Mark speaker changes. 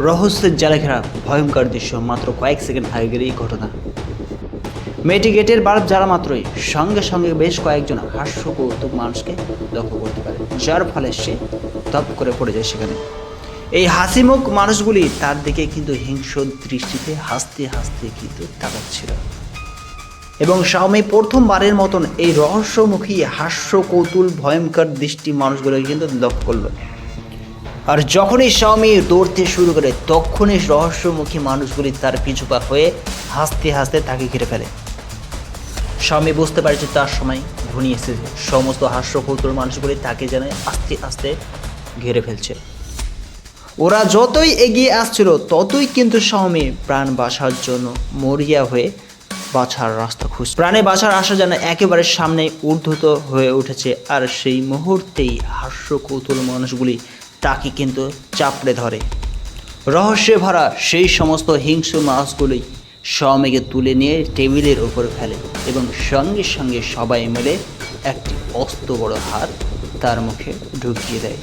Speaker 1: রহস্যের জালে ঘেরা ভয়ঙ্কর দৃশ্য মাত্র কয়েক সেকেন্ড আগের এই ঘটনা। মেয়েটি গেটের বাল্ব জ্বালা মাত্রই সঙ্গে সঙ্গে বেশ কয়েকজন হাস্য কৌতুক মানুষকে লক্ষ্য করতে পারে, যার ফলে সে তপ করে পড়ে যায় সেখানে। এই হাসিমুখ মানুষগুলি তার দিকে কিন্তু হিংস্র দৃষ্টিতে হাসতে হাসতে কিন্তু তাকাচ্ছিল। এবং স্বামী প্রথমবারের মতন এই রহস্যমুখী হাস্য কৌতুল ভয়ঙ্কর দৃষ্টি মানুষগুলোকে কিন্তু লক্ষ্য করল। আর যখনই স্বামী দৌড়তে শুরু করে, তখনই রহস্যমুখী মানুষগুলি তার পিছুপা হয়ে হাসতে হাসতে তাকে ঘিরে ফেলে। স্বামী বুঝতে পারছে তার সময় ঘনিয়ে এসেছে। সমস্ত হাস্য কৌতুল মানুষগুলি তাকে যেন আস্তে আস্তে ঘিরে ফেলছে। ওরা যতই এগিয়ে আসছিল, ততই কিন্তু স্বামী প্রাণ বাঁচার জন্য মরিয়া হয়ে বাছার রাস্তা খুঁজছে। প্রাণে বাঁচার আশা যেন একেবারে সামনে ঊর্ধ্বত হয়ে উঠেছে। আর সেই মুহূর্তেই হাস্য কৌতুল মানুষগুলি তাকে কিন্তু চাপড়ে ধরে। রহস্যে ভরা সেই সমস্ত হিংস্র মাছগুলি সমেগে তুলে নিয়ে টেবিলের ওপর ফেলে এবং সঙ্গে সঙ্গে সবাই মিলে একটি অস্ত বড় হাত তার মুখে ঢুকিয়ে দেয়।